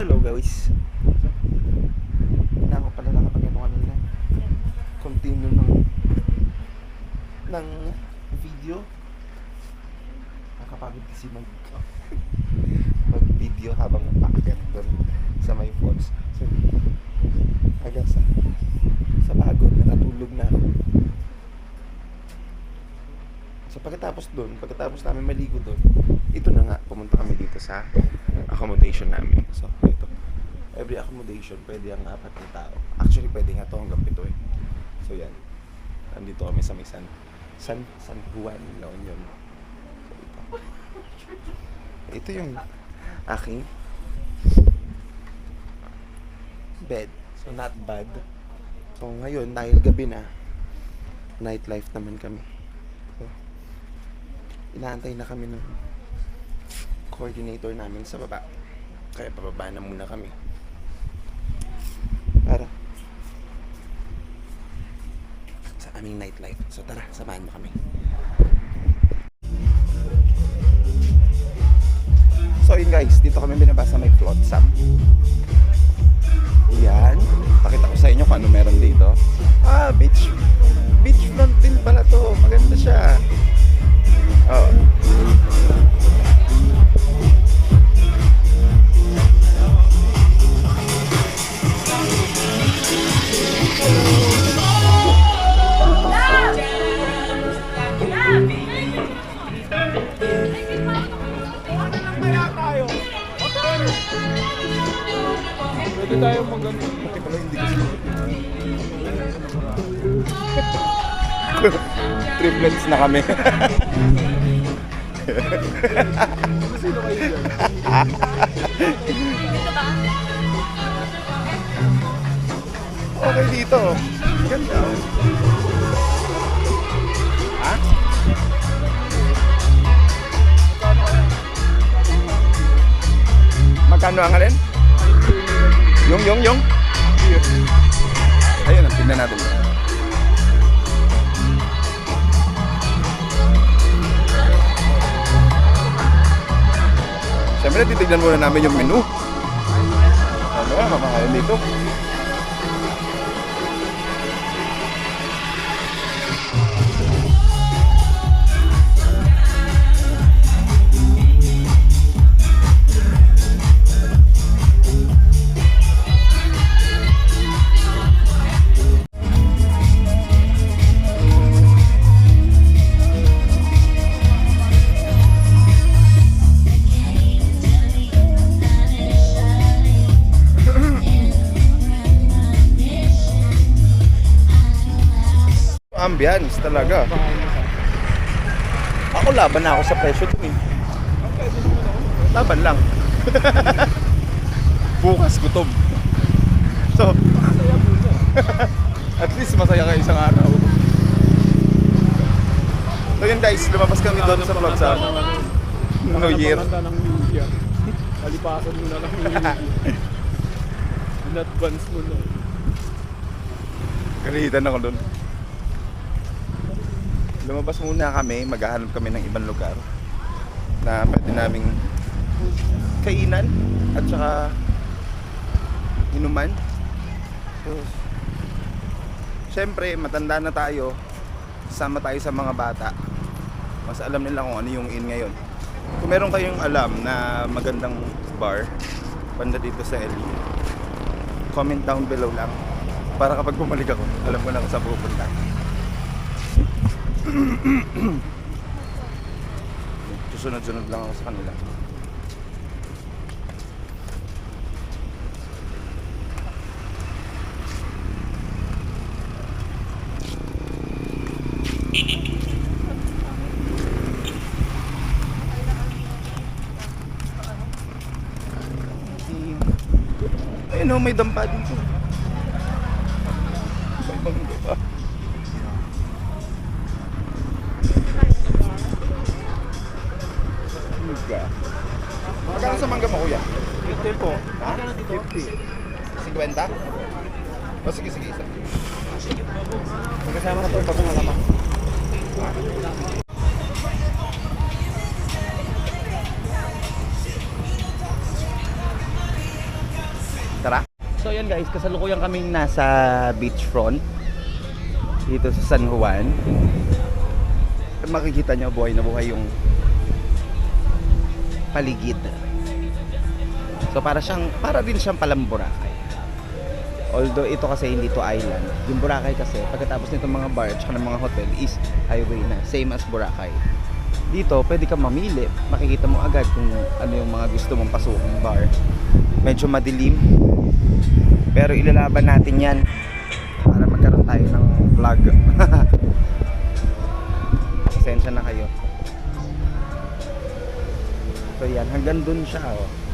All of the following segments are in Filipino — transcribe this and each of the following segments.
Hello guys. Na ako pala nakapag ano kanina. Continue ng ng video. Nakapagod kasi mag mag video habang paakyat doon sa may falls. So, hanggang sa sa pagod, nakatulog na ako. So pagkatapos doon, pagkatapos namin maligo doon, ito na nga, pumunta kami dito sa accommodation namin. So ito, every accommodation pwede ang apat na tao. Actually pwede nga to hanggang pito eh. So yan, nandito kami sa may San, San, San Juan, La Union. So ito. Ito yung aking bed. So not bad. So ngayon, dahil gabi na, nightlife naman kami. So, inaantay na kami ng coordinator namin sa baba. Kaya pababa na muna kami. Para sa aming nightlife. So tara, samahan mo kami. So yun guys, dito kami binabasa may flotsam. Yan. Pakita ko sa inyo kung ano meron dito. Ah, beach. Beach front din pala to. Maganda siya. Oh. Pwede tayo mag ano. Bakit pala hindi kasi Triplets na kami. Sino kayo dyan? okay dito. Ganda. Ha? Magkano ang alin? Yung, yung, yung? Ayun, tingnan natin. Siyempre, titignan muna namin yung menu. Ano ba, mamakain dito? Ambience talaga. Ako laban na ako sa presyo dun eh. Laban lang. Bukas gutom. So, at least masaya ka isang araw. So yun guys, lumabas kami doon sa vlog sa New Year. Alipasan mo na lang yung. In advance mo na. Kalihitan ako doon. Lumabas muna kami, maghahanap kami ng ibang lugar na pwede naming kainan at saka inuman. So, Siyempre, matanda na tayo, sama tayo sa mga bata. Mas alam nila kung ano yung in ngayon. Kung meron kayong alam na magandang bar, banda dito sa LU, comment down below lang para kapag bumalik ako, alam ko na kung saan pupunta. Susunod-sunod lang ako sa kanila. Ayun oh, may dampa dito. Sa mangga mo kuya? 50 po. Ha? 50. 50? O sige, sige, isa. Magkasama na po pag malama. So yan guys, kasalukuyan kaming nasa beachfront dito sa San Juan. Makikita nyo buhay na buhay yung paligid. So para siyang para din siyang palang. Although ito kasi hindi to island. Yung Boracay kasi pagkatapos nito mga bar at mga hotel is highway na. Same as Boracay. Dito, pwede kang mamili. Makikita mo agad kung ano yung mga gusto mong pasukong bar. Medyo madilim. Pero ilalaban natin yan para magkaroon tayo ng vlog. Pasensya na kayo. So yan, hanggang dun siya oh.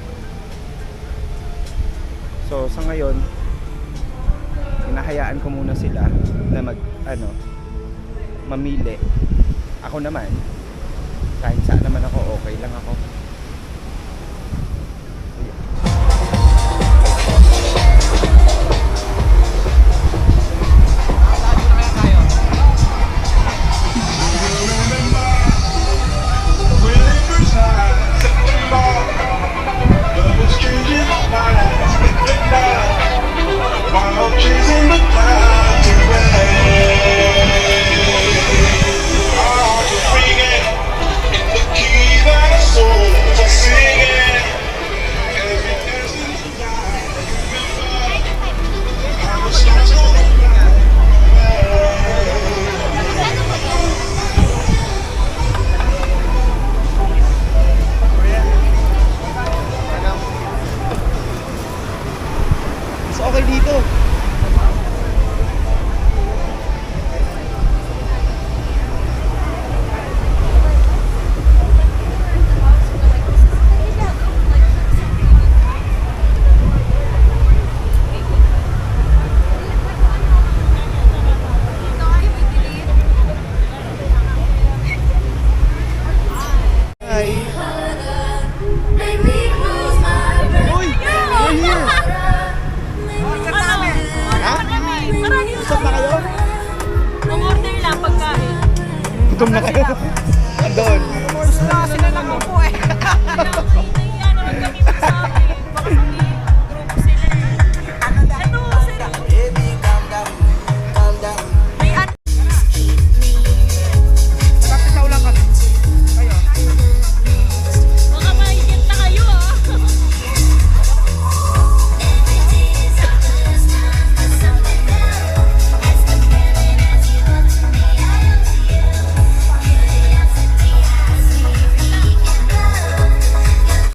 So sa ngayon, hinahayaan ko muna sila na mag ano mamili. Ako naman, kahit saan naman ako, okay lang ako. Gutom na kayo?